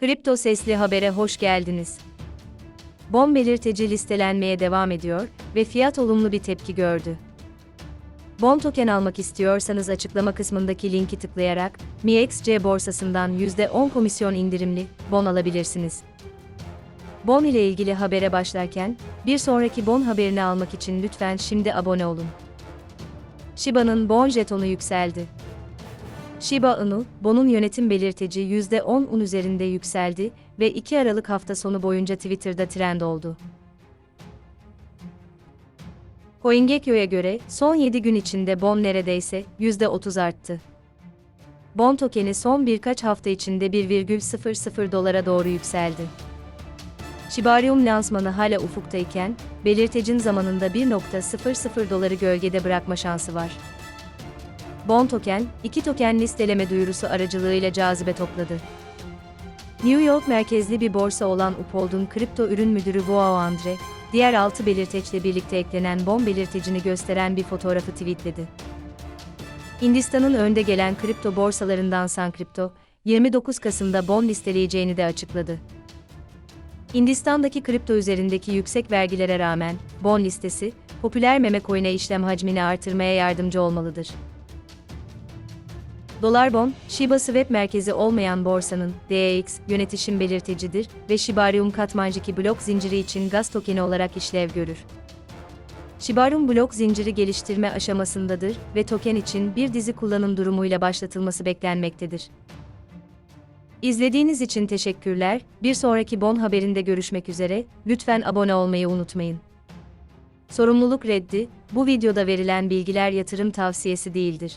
Kripto Sesli Haber'e hoş geldiniz. Bon belirteci listelenmeye devam ediyor ve fiyat olumlu bir tepki gördü. Bon token almak istiyorsanız açıklama kısmındaki linki tıklayarak MiEXC borsasından %10 komisyon indirimli bon alabilirsiniz. Bon ile ilgili habere başlarken, bir sonraki bon haberini almak için lütfen şimdi abone olun. Shiba'nın bon jetonu yükseldi. Shiba Inu, Bon'un yönetim belirteci %10'un üzerinde yükseldi ve 2 Aralık hafta sonu boyunca Twitter'da trend oldu. CoinGecko'ya göre son 7 gün içinde Bon neredeyse %30 arttı. Bon tokeni son birkaç hafta içinde 1,00 dolara doğru yükseldi. Shibarium lansmanı hala ufuktayken, belirtecin zamanında 1.00 doları gölgede bırakma şansı var. Bon token, iki token listeleme duyurusu aracılığıyla cazibe topladı. New York merkezli bir borsa olan Upold'un kripto ürün müdürü Boao Andre, diğer altı belirteçle birlikte eklenen bon belirtecini gösteren bir fotoğrafı tweetledi. Hindistan'ın önde gelen kripto borsalarından Sun Crypto, 29 Kasım'da bon listeleyeceğini de açıkladı. Hindistan'daki kripto üzerindeki yüksek vergilere rağmen, bon listesi, popüler meme coin'e işlem hacmini artırmaya yardımcı olmalıdır. Dolar Bon, Shiba Swap merkezi olmayan borsanın DEX yönetişim belirtecidir ve Shibarium Katmanjiki blok zinciri için gaz tokeni olarak işlev görür. Shibarium blok zinciri geliştirme aşamasındadır ve token için bir dizi kullanım durumuyla başlatılması beklenmektedir. İzlediğiniz için teşekkürler. Bir sonraki Bon haberinde görüşmek üzere. Lütfen abone olmayı unutmayın. Sorumluluk reddi, bu videoda verilen bilgiler yatırım tavsiyesi değildir.